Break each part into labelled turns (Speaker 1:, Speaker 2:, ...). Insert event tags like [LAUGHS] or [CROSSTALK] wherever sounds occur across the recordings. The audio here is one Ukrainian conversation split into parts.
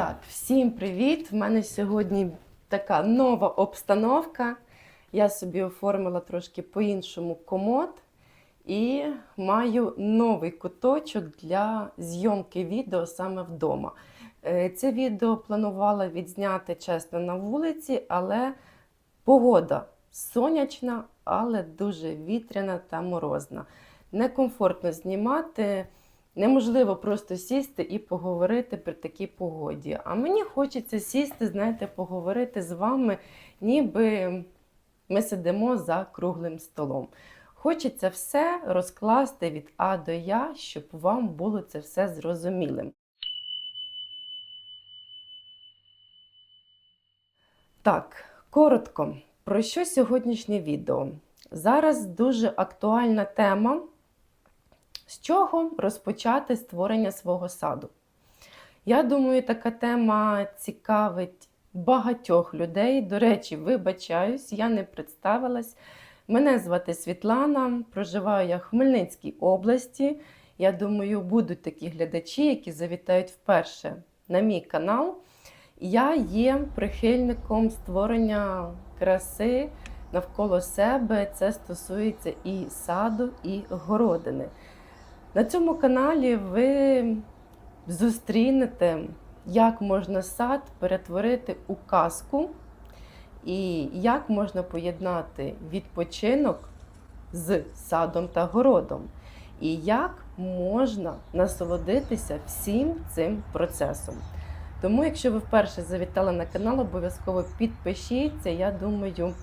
Speaker 1: Так, всім привіт! В мене сьогодні така нова обстановка. Я собі оформила трошки по-іншому комод і маю новий куточок для зйомки відео саме вдома. Е, Це відео планувала відзняти чесно на вулиці, але погода сонячна, але дуже вітряна та морозна. Некомфортно знімати. Неможливо просто сісти і поговорити при такій погоді. А мені хочеться сісти, знаєте, поговорити з вами, ніби ми сидимо за круглим столом. Хочеться все розкласти від А до Я, щоб вам було це все зрозумілим. Так, коротко, про що сьогоднішнє відео? Зараз дуже актуальна тема. З чого розпочати створення свого саду? Я думаю, така тема цікавить багатьох людей. До речі, вибачаюсь, я не представилась. Мене звати Світлана, проживаю я в Хмельницькій області. Я думаю, будуть такі глядачі, які завітають вперше на мій канал. Я є прихильником створення краси навколо себе. Це стосується і саду, і городини. На цьому каналі ви зустрінете, як можна сад перетворити у казку, і як можна поєднати відпочинок з садом та городом, і як можна насолодитися всім цим процесом. Тому, якщо ви вперше завітали на канал, обов'язково підпишіться. Я думаю,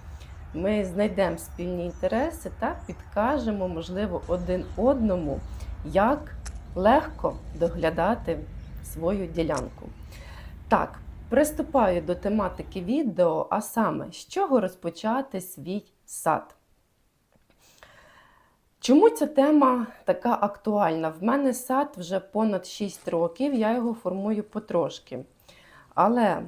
Speaker 1: ми знайдемо спільні інтереси та підкажемо, можливо, один одному як легко доглядати свою ділянку. Так, приступаю до тематики відео, а саме, з чого розпочати свій сад. Чому ця тема така актуальна? В мене сад вже понад 6 років, я його формую потрошки. Але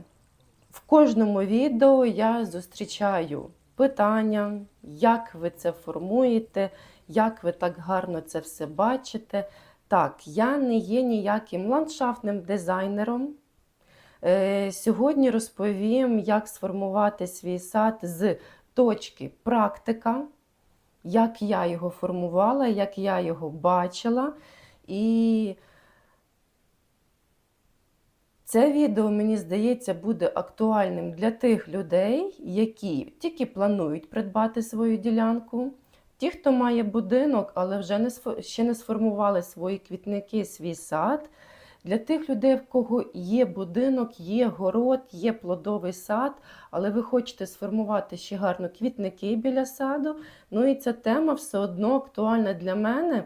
Speaker 1: в кожному відео я зустрічаю питання, як ви це формуєте, як ви так гарно це все бачите. Так, я не є ніяким ландшафтним дизайнером. Е, Сьогодні розповім, як сформувати свій сад з точки практика, як я його формувала, як я його бачила. І це відео, мені здається, буде актуальним для тих людей, які тільки планують придбати свою ділянку. Ті, хто має будинок, але вже не ще не сформували свої квітники, свій сад. Для тих людей, в кого є будинок, є город, є плодовий сад, але ви хочете сформувати ще гарно квітники біля саду. Ну і ця тема все одно актуальна для мене,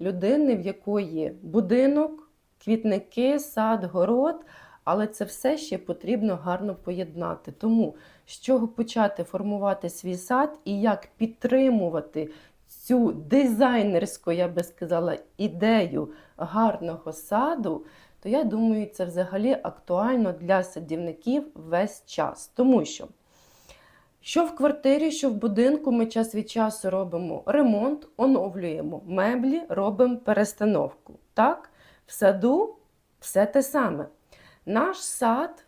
Speaker 1: людини, в якої будинок, квітники, сад, город. Але це все ще потрібно гарно поєднати. Тому з чого почати формувати свій сад і як підтримувати цю дизайнерську, я би сказала, ідею гарного саду, то я думаю, це взагалі актуально для садівників весь час. Тому що, що в квартирі, що в будинку, ми час від часу робимо ремонт, оновлюємо меблі, робимо перестановку. Так? В саду все те саме. Наш сад,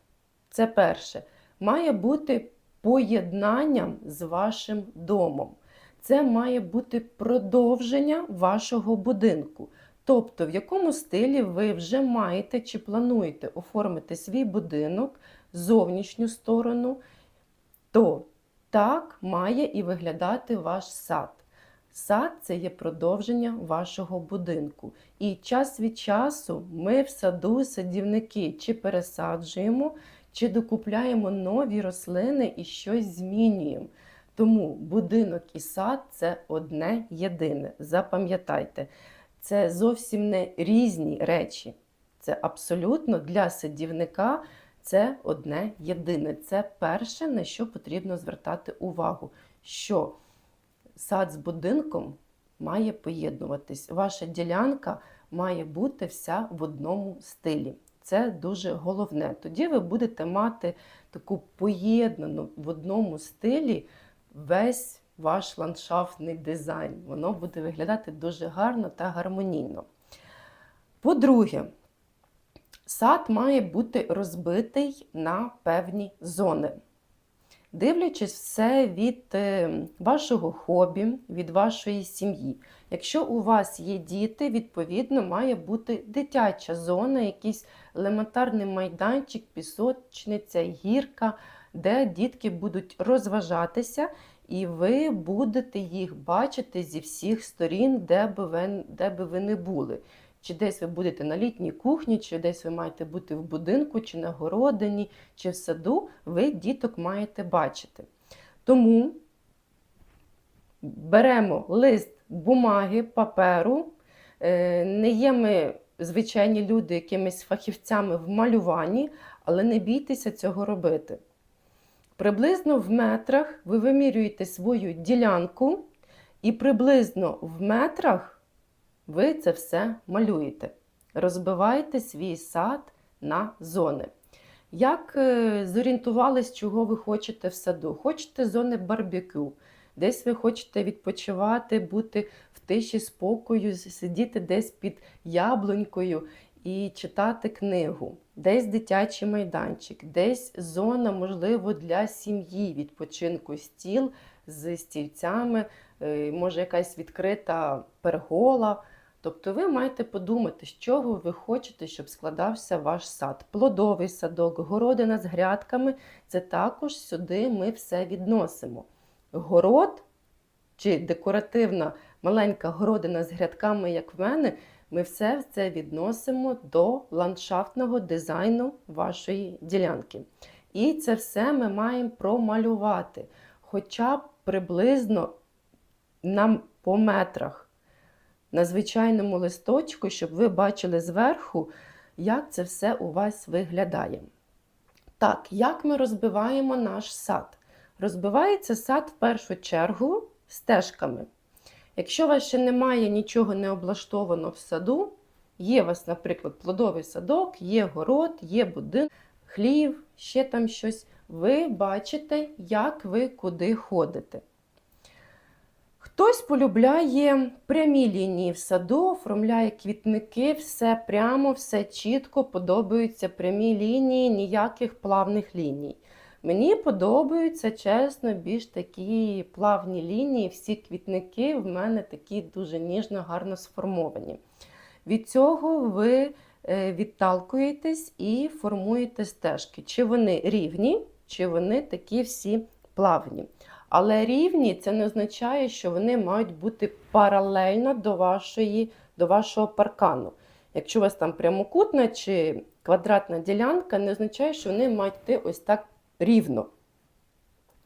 Speaker 1: це перше, має бути поєднанням з вашим домом. Це має бути продовження вашого будинку. Тобто, в якому стилі ви вже маєте чи плануєте оформити свій будинок, зовнішню сторону, то так має і виглядати ваш сад. Сад це є продовження вашого будинку. І час від часу ми в саду садівники чи пересаджуємо, чи докупляємо нові рослини і щось змінюємо. Тому будинок і сад це одне єдине. Запам'ятайте, це зовсім не різні речі. Це абсолютно для садівника це одне єдине. Це перше, на що потрібно звертати увагу. що сад з будинком має поєднуватись. Ваша ділянка має бути вся в одному стилі. Це дуже головне. Тоді ви будете мати таку поєднану в одному стилі весь ваш ландшафтний дизайн. Воно буде виглядати дуже гарно та гармонійно. По-друге, Сад має бути розбитий на певні зони. Дивлячись все від е, вашого хобі, від вашої сім'ї. Якщо у вас є діти, відповідно має бути дитяча зона, якийсь елементарний майданчик, пісочниця, гірка, де дітки будуть розважатися, і ви будете їх бачити зі всіх сторін, де би ви, де би ви не були. Чи десь ви будете на літній кухні, чи десь ви маєте бути в будинку, чи на городині, чи в саду, ви діток маєте бачити. Тому беремо лист бумаги, паперу. Е, Не є ми звичайні люди якимись фахівцями в малюванні, але не бійтеся цього робити. Приблизно в метрах ви вимірюєте свою ділянку, і приблизно в метрах ви це все малюєте. Розбиваєте свій сад на зони. Як е, зорієнтувались, чого ви хочете в саду? Хочете зони барбекю, десь ви хочете відпочивати, бути в тиші спокою, сидіти десь під яблунькою і читати книгу, десь дитячий майданчик, десь зона, можливо, для сім'ї, відпочинку стіл з стільцями, е, може якась відкрита пергола. Тобто ви маєте подумати, з чого ви хочете, щоб складався ваш сад. Плодовий садок, городина з грядками це також сюди ми все відносимо. Город чи декоративна маленька городина з грядками, як в мене, ми все це відносимо до ландшафтного дизайну вашої ділянки. І це все ми маємо промалювати, хоча б приблизно нам по метрах на звичайному листочку, щоб ви бачили зверху, як це все у вас виглядає. Так, як ми розбиваємо наш сад? Розбивається сад в першу чергу стежками. Якщо у вас ще немає нічого не облаштовано в саду, є у вас, наприклад, плодовий садок, є город, є будинок, хлів, ще там щось, ви бачите, як ви куди ходите. Хтось полюбляє прямі лінії в саду, оформляє квітники, все прямо, все чітко, подобаються прямі лінії, ніяких плавних ліній. Мені подобаються, чесно, більш такі плавні лінії, всі квітники в мене такі дуже ніжно, гарно сформовані. Від цього ви е, відталкуєтесь і формуєте стежки. Чи вони рівні, чи вони такі всі плавні. Але рівні це не означає, що вони мають бути паралельно до вашої, до вашого паркану. Якщо у вас там прямокутна чи квадратна ділянка, не означає, що вони мають йти ось так рівно.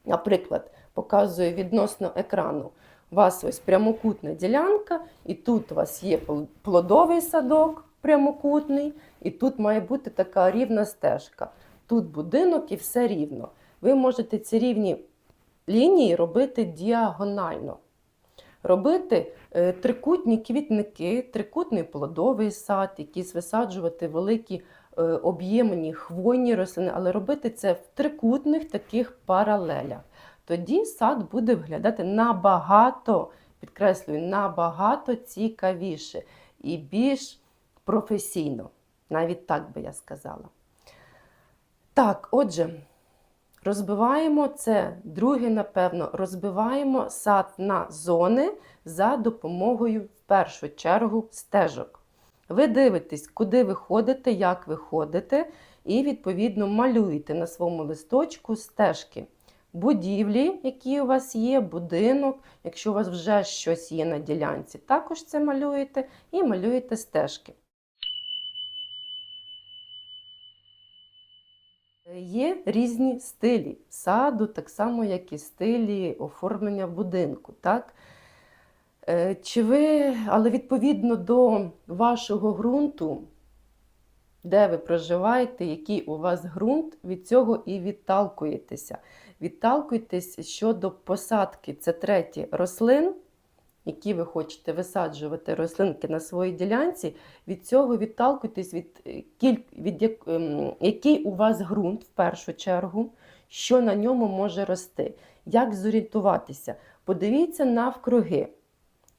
Speaker 1: Наприклад, показую відносно екрану. У вас ось прямокутна ділянка, і тут у вас є плодовий садок прямокутний, і тут має бути така рівна стежка. Тут будинок і все рівно. Ви можете ці рівні лінії робити діагонально. Робити е, трикутні квітники, трикутний плодовий сад, якісь висаджувати великі е, об'ємні хвойні рослини, але робити це в трикутних таких паралелях. Тоді сад буде виглядати набагато, підкреслюю, набагато цікавіше і більш професійно. Навіть так би я сказала. Так, отже. Розбиваємо це, друге, напевно, розбиваємо сад на зони за допомогою, в першу чергу, стежок. Ви дивитесь, куди ви ходите, як ви ходите, і, відповідно, малюєте на своєму листочку стежки. Будівлі, які у вас є, будинок, якщо у вас вже щось є на ділянці, також це малюєте і малюєте стежки. Є різні стилі саду, так само, як і стилі оформлення будинку. Так? Е, чи ви, Але відповідно до вашого ґрунту, де ви проживаєте, який у вас ґрунт, від цього і відталкуєтеся. Відталкуєтесь щодо посадки це третє рослин які ви хочете висаджувати рослинки на своїй ділянці, від цього відталкуйтесь від, е, від ем, який у вас ґрунт в першу чергу, що на ньому може рости. Як зорієнтуватися? Подивіться навкруги.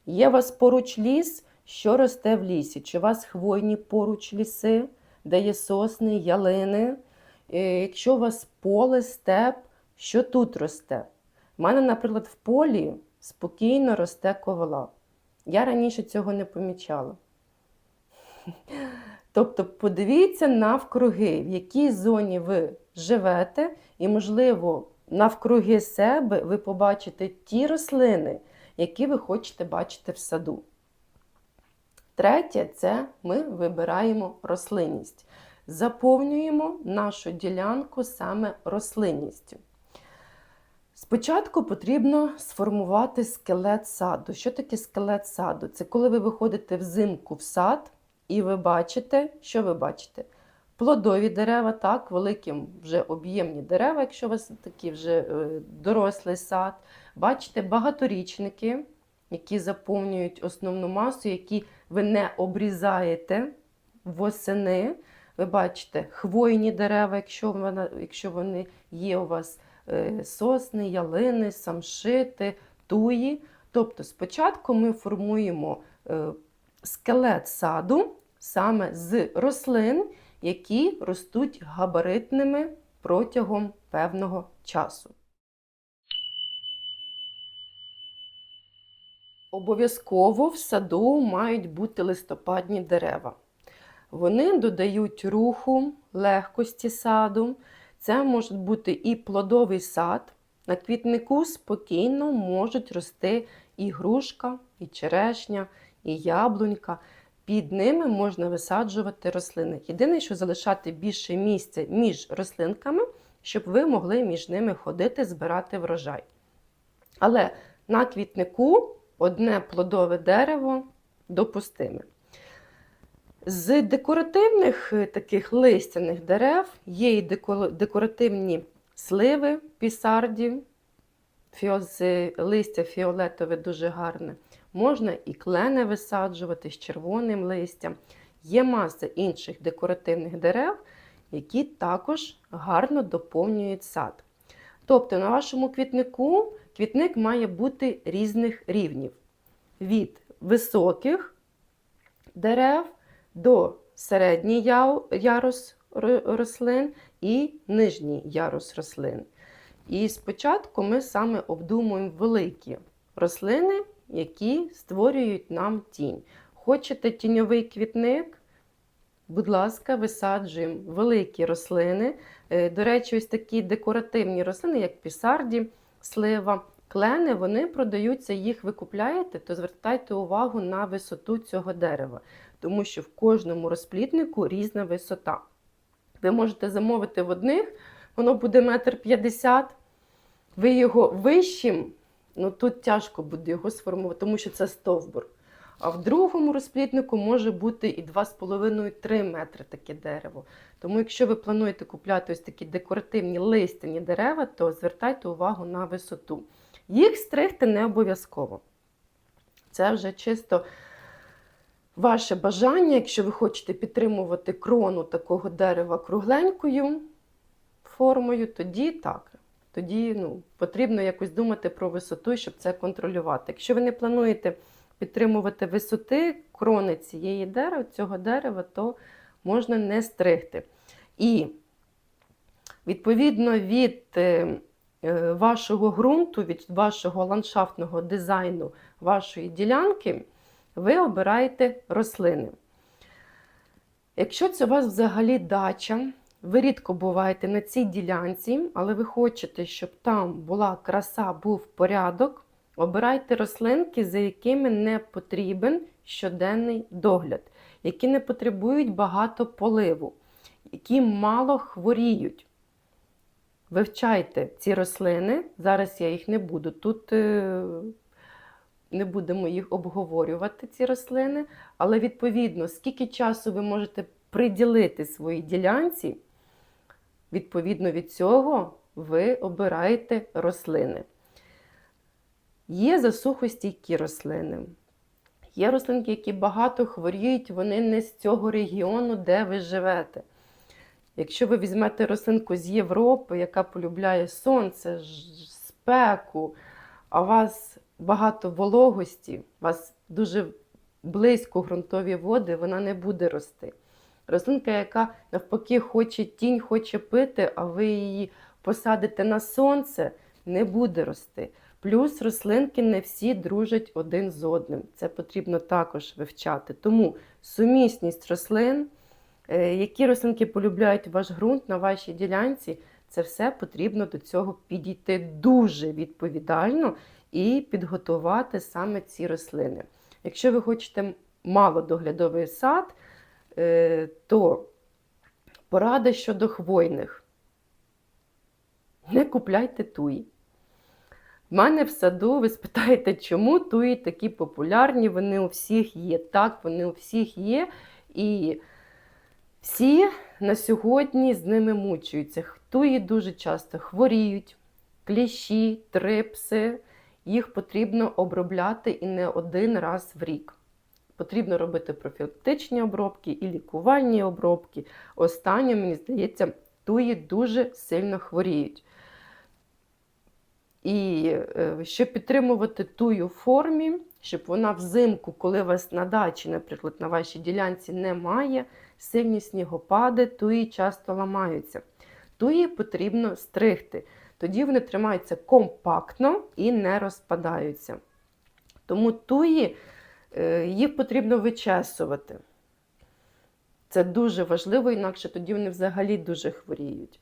Speaker 1: Є у вас поруч ліс, що росте в лісі? Чи у вас хвойні поруч ліси? де є сосни, ялини. Е, Якщо у вас поле, степ, що тут росте? У мене, наприклад, в полі спокійно росте ковала. Я раніше цього не помічала. [LAUGHS] Тобто подивіться навкруги, в якій зоні ви живете, і, можливо, навкруги себе ви побачите ті рослини, які ви хочете бачити в саду. Третє це ми вибираємо рослинність. Заповнюємо нашу ділянку саме рослинністю. Спочатку потрібно сформувати скелет саду. Що таке скелет саду? Це коли ви виходите взимку в сад і ви бачите, що ви бачите? Плодові дерева, так, великі вже об'ємні дерева, якщо у вас такий вже е, дорослий сад. Бачите багаторічники, які заповнюють основну масу, які ви не обрізаєте восени. Ви бачите хвойні дерева, якщо, вони є у вас сосни, ялини, самшити, туї. Тобто спочатку ми формуємо е, скелет саду саме з рослин, які ростуть габаритними протягом певного часу. Обов'язково в саду мають бути листопадні дерева. Вони додають руху, легкості саду. Це може бути і плодовий сад. На квітнику спокійно можуть рости і грушка, і черешня, і яблунька. Під ними можна висаджувати рослини. Єдине, що залишати більше місця між рослинками, щоб ви могли між ними ходити, збирати врожай. Але на квітнику одне плодове дерево допустиме. З декоративних е, таких листяних дерев є і декоративні сливи, пісарді, фіози, листя фіолетове дуже гарне. Можна і клени висаджувати з червоним листям. Є маса інших декоративних дерев, які також гарно доповнюють сад. Тобто на вашому квітнику квітник має бути різних рівнів. Від високих дерев до середній ярус рослин і нижній ярус рослин. І спочатку ми саме обдумуємо великі рослини, які створюють нам тінь. Хочете тіньовий квітник? Будь ласка, висаджуємо великі рослини. Е, До речі, ось такі декоративні рослини, як пісарді, слива, клени, вони продаються, їх ви купляєте, то звертайте увагу на висоту цього дерева, тому що в кожному розпліднику різна висота. Ви можете замовити в одних, воно буде метр п'ятдесят, ви його вищим, ну тут тяжко буде його сформувати, тому що це стовбур. А в другому розпліднику може бути і 2,5-3 метри таке дерево. Тому, якщо ви плануєте купляти ось такі декоративні листяні дерева, то звертайте увагу на висоту. Їх стригти не обов'язково. Це вже чисто ваше бажання, якщо ви хочете підтримувати крону такого дерева кругленькою формою, тоді так. Тоді ну, потрібно якось думати про висоту, щоб це контролювати. Якщо ви не плануєте підтримувати висоти крони цієї дерева, цього дерева, то можна не стригти. І відповідно від е, е, вашого ґрунту, від вашого ландшафтного дизайну вашої ділянки, ви обираєте рослини. Якщо це у вас взагалі дача, ви рідко буваєте на цій ділянці, але ви хочете, щоб там була краса, був порядок, обирайте рослинки, за якими не потрібен щоденний догляд, які не потребують багато поливу, які мало хворіють. Вивчайте ці рослини. Зараз я їх не буду тут. Не будемо їх обговорювати, ці рослини, але відповідно, скільки часу ви можете приділити своїй ділянці, відповідно від цього ви обираєте рослини. Є засухостійкі рослини. Є рослинки, які багато хворіють, вони не з цього регіону, де ви живете. Якщо ви візьмете рослинку з Європи, яка полюбляє сонце, спеку, а вас багато вологості, у вас дуже близько ґрунтові води, вона не буде рости. Рослинка, яка навпаки хоче тінь, хоче пити, а ви її посадите на сонце, не буде рости. Плюс рослинки не всі дружать один з одним. Це потрібно також вивчати. Тому сумісність рослин, е, які рослинки полюбляють ваш ґрунт на вашій ділянці, це все потрібно до цього підійти дуже відповідально і підготувати саме ці рослини. Якщо ви хочете малодоглядовий сад, е, то порада щодо хвойних. Не купляйте туї. В мене в саду ви спитаєте, чому туї такі популярні, вони у всіх є. Так, вони у всіх є. І всі на сьогодні з ними мучаються. Туї дуже часто хворіють, кліщі, трипси. Їх потрібно обробляти і не один раз в рік. Потрібно робити профілактичні обробки і лікувальні обробки. Останнє, мені здається, туї дуже сильно хворіють. І е, щоб підтримувати тую формі, щоб вона взимку, коли вас на дачі, наприклад, на вашій ділянці немає, сильні снігопади, туї часто ламаються. Туї потрібно стригти. Тоді вони тримаються компактно і не розпадаються. Тому туї е, їх потрібно вичесувати. Це дуже важливо, інакше тоді вони взагалі дуже хворіють.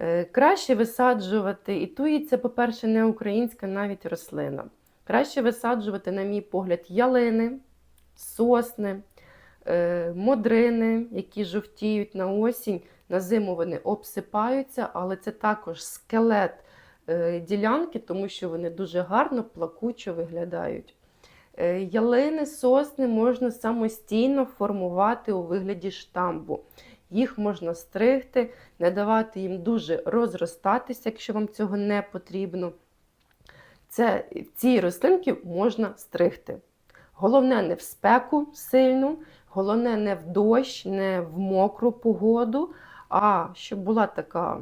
Speaker 1: Е, Краще висаджувати, і туї це, по-перше, не українська навіть рослина. Краще висаджувати, на мій погляд, ялини, сосни, е, модрини, які жовтіють на осінь. На зиму вони обсипаються, але це також скелет е, ділянки, тому що вони дуже гарно, плакучо виглядають. Е, Ялини, сосни можна самостійно формувати у вигляді штамбу. Їх можна стригти, не давати їм дуже розростатися, якщо вам цього не потрібно. Це, ці рослинки можна стригти. Головне не в спеку сильну, головне не в дощ, не в мокру погоду, а щоб була така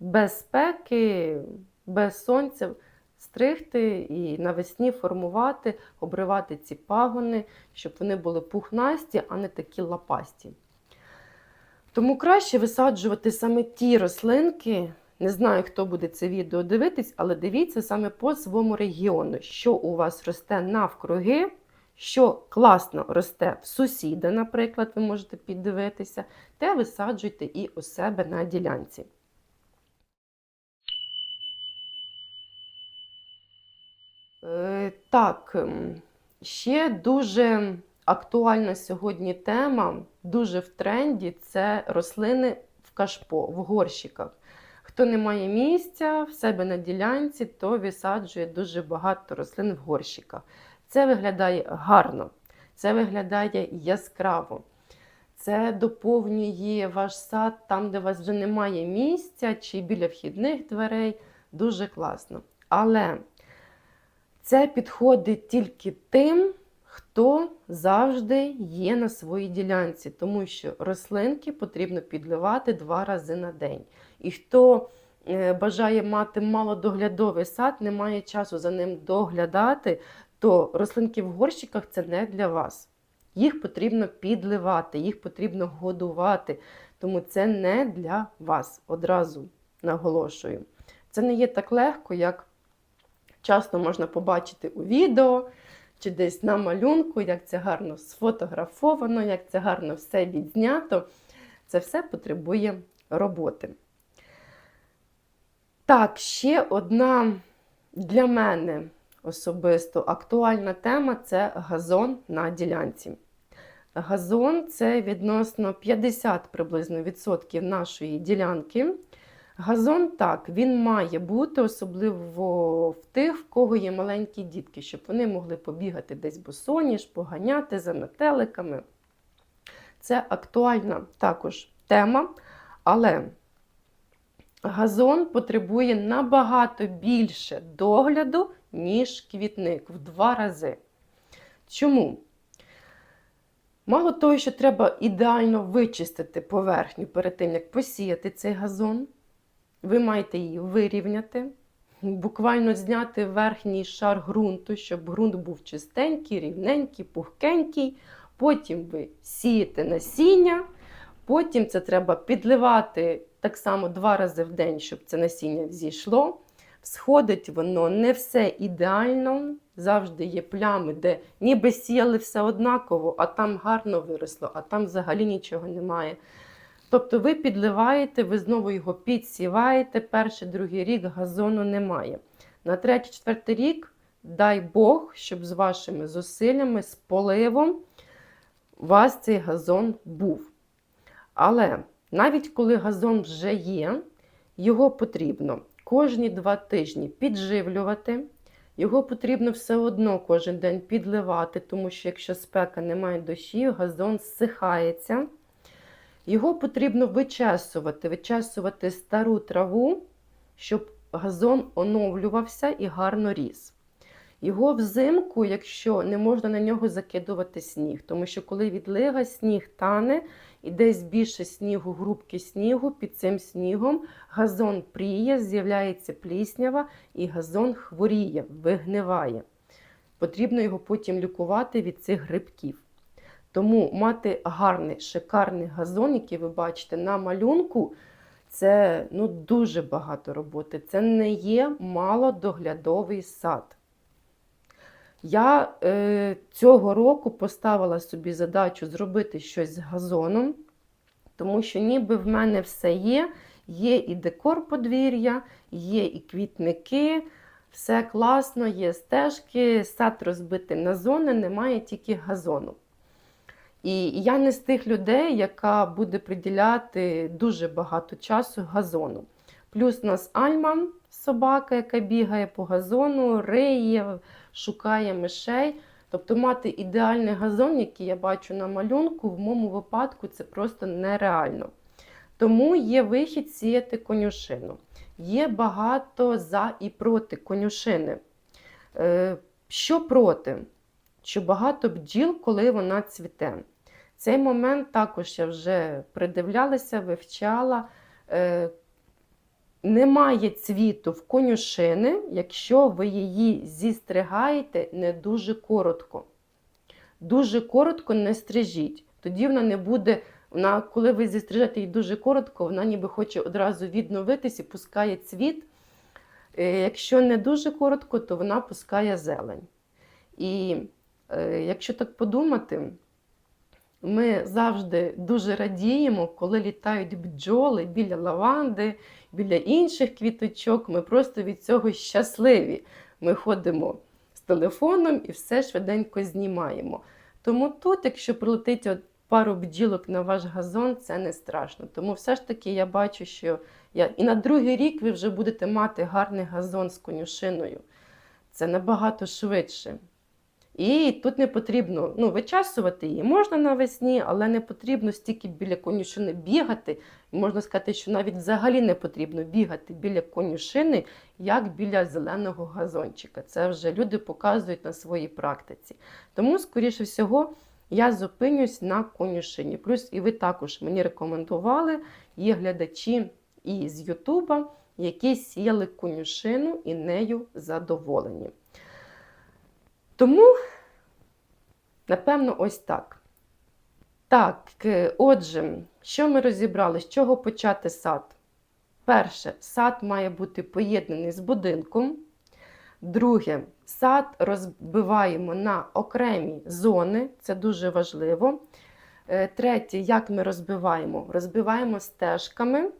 Speaker 1: без спеки, без сонця, стригти і навесні формувати, обривати ці пагони, щоб вони були пухнасті, а не такі лапасті. Тому краще висаджувати саме ті рослинки. Не знаю, хто буде це відео дивитись, але дивіться саме по своєму регіону, що у вас росте навкруги, що класно росте в сусіда, наприклад, ви можете піддивитися, те висаджуйте і у себе на ділянці. Е, Так, ем, ще дуже актуальна сьогодні тема, дуже в тренді це рослини в кашпо, в горщиках. Хто не має місця в себе на ділянці, то висаджує дуже багато рослин в горщиках. Це виглядає гарно, це виглядає яскраво. Це доповнює ваш сад там, де у вас вже немає місця, чи біля вхідних дверей. Дуже класно. Але це підходить тільки тим, хто завжди є на своїй ділянці, тому що рослинки потрібно підливати два рази на день. І хто е, бажає мати малодоглядовий сад, не має часу за ним доглядати, то рослинки в горщиках це не для вас. Їх потрібно підливати, їх потрібно годувати, тому це не для вас. Одразу наголошую. Це не є так легко, як часто можна побачити у відео чи десь на малюнку, як це гарно сфотографовано, як це гарно все відзнято. Це все потребує роботи. Так, ще одна для мене особисто актуальна тема це газон на ділянці. Газон це відносно 50 приблизно відсотків нашої ділянки. Газон так, він має бути, особливо в тих, в кого є маленькі дітки, щоб вони могли побігати десь босоніж, поганяти за метеликами. Це актуальна також тема, але газон потребує набагато більше догляду, ніж квітник в два рази. Чому? Мало того, що треба ідеально вичистити поверхню перед тим, як посіяти цей газон, ви маєте її вирівняти, буквально зняти верхній шар ґрунту, щоб ґрунт був чистенький, рівненький, пухкенький. Потім ви сієте насіння, потім це треба підливати так само два рази в день, щоб це насіння зійшло. Сходить воно не все ідеально, завжди є плями, де ніби сіяли все однаково, а там гарно виросло, а там взагалі нічого немає. Тобто ви підливаєте, ви знову його підсіваєте, перший, другий рік газону немає. На третій, четвертий рік, дай Бог, щоб з вашими зусиллями, з поливом у вас цей газон був. Але навіть коли газон вже є, його потрібно кожні два тижні підживлювати. Його потрібно все одно кожен день підливати, тому що якщо спека немає дощів, газон зсихається. Його потрібно вичесувати, вичесувати стару траву, щоб газон оновлювався і гарно ріс. Його взимку, якщо не можна на нього закидувати сніг, тому що коли відлига, сніг тане і десь більше снігу, грубки снігу, під цим снігом газон пріє, з'являється пліснява і газон хворіє, вигниває. Потрібно його потім лікувати від цих грибків. Тому мати гарний, шикарний газон, який ви бачите на малюнку, це ну, дуже багато роботи. Це не є малодоглядовий сад. Я е, цього року поставила собі задачу зробити щось з газоном, тому що ніби в мене все є. Є і декор подвір'я, є і квітники, все класно, є стежки, сад розбитий на зони, немає тільки газону. І я не з тих людей, яка буде приділяти дуже багато часу газону. Плюс у нас Альма, собака, яка бігає по газону, риє, шукає мишей. Тобто мати ідеальний газон, який я бачу на малюнку, в моєму випадку це просто нереально. Тому є вихід сіяти конюшину. Є багато за і проти конюшини. Е, Що проти? Що багато бджіл, коли вона цвіте. Цей момент також я вже придивлялася, вивчала. Немає цвіту в конюшини, якщо ви її зістригаєте не дуже коротко. Дуже коротко не стрижіть. Тоді вона не буде, вона, коли ви зістрижете її дуже коротко, вона ніби хоче одразу відновитись і пускає цвіт. Е, Якщо не дуже коротко, то вона пускає зелень. І е, якщо так подумати, ми завжди дуже радіємо, коли літають бджоли біля лаванди, біля інших квіточок. Ми просто від цього щасливі. Ми ходимо з телефоном і все швиденько знімаємо. Тому тут, якщо прилетить от пару бджілок на ваш газон, це не страшно. Тому все ж таки я бачу, що я... і на другий рік ви вже будете мати гарний газон з конюшиною. Це набагато швидше. І тут не потрібно ну, вичасувати її. Можна навесні, але не потрібно стільки біля конюшини бігати. Можна сказати, що навіть взагалі не потрібно бігати біля конюшини, як біля зеленого газончика. Це вже люди показують на своїй практиці. Тому, скоріше всього, я зупинюсь на конюшині. Плюс і ви також мені рекомендували, є глядачі і з Ютуба, які сіяли конюшину і нею задоволені. Тому, напевно, ось так. Так, е, отже, що ми розібрали? З чого почати сад? Перше, сад має бути поєднаний з будинком. Друге, сад розбиваємо на окремі зони, це дуже важливо. Е, Третє, як ми розбиваємо? Розбиваємо стежками.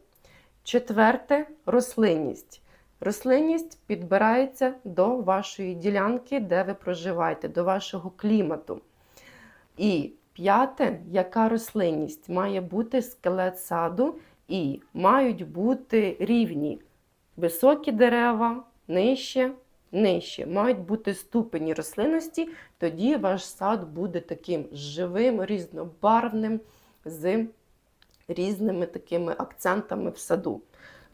Speaker 1: Четверте рослинність. Рослинність підбирається до вашої ділянки, де ви проживаєте, до вашого клімату. І п'яте, яка рослинність має бути скелет саду і мають бути рівні високі дерева, нижче, нижче. Мають бути ступені рослинності, тоді ваш сад буде таким живим, різнобарвним, з різними такими акцентами в саду.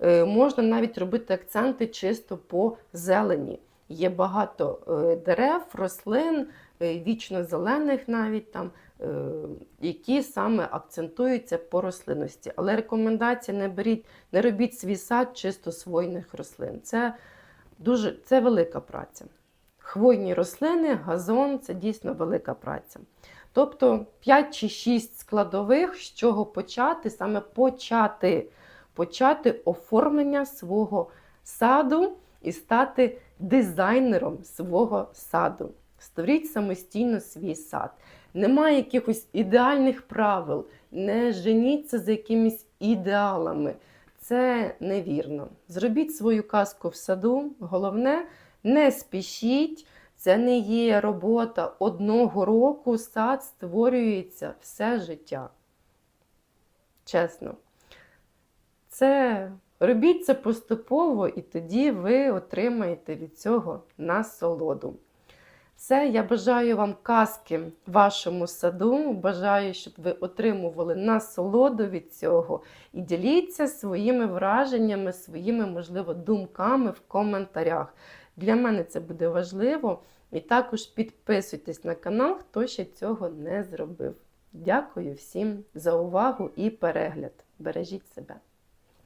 Speaker 1: Е, Можна навіть робити акценти чисто по зелені. Є багато е, дерев, рослин, е, вічно зелених навіть там, які саме акцентуються по рослинності. Але рекомендація не беріть, не робіть свій сад чисто хвойних рослин. Це дуже це велика праця. Хвойні рослини, газон це дійсно велика праця. Тобто 5 чи 6 складових, з чого почати, саме почати, почати оформлення свого саду і стати дизайнером свого саду. Створіть самостійно свій сад. Немає якихось ідеальних правил, не женіться за якимись ідеалами. Це невірно. Зробіть свою казку в саду. Головне, не спішіть. Це не є робота одного року, сад створюється все життя. Чесно. Це робіть це поступово, і тоді ви отримаєте від цього насолоду. Все, я бажаю вам казки вашому саду. Бажаю, щоб ви отримували насолоду від цього і діліться своїми враженнями, своїми, можливо, думками в коментарях. Для мене це буде важливо. І також підписуйтесь на канал, хто ще цього не зробив. Дякую всім за увагу і перегляд. Бережіть себе.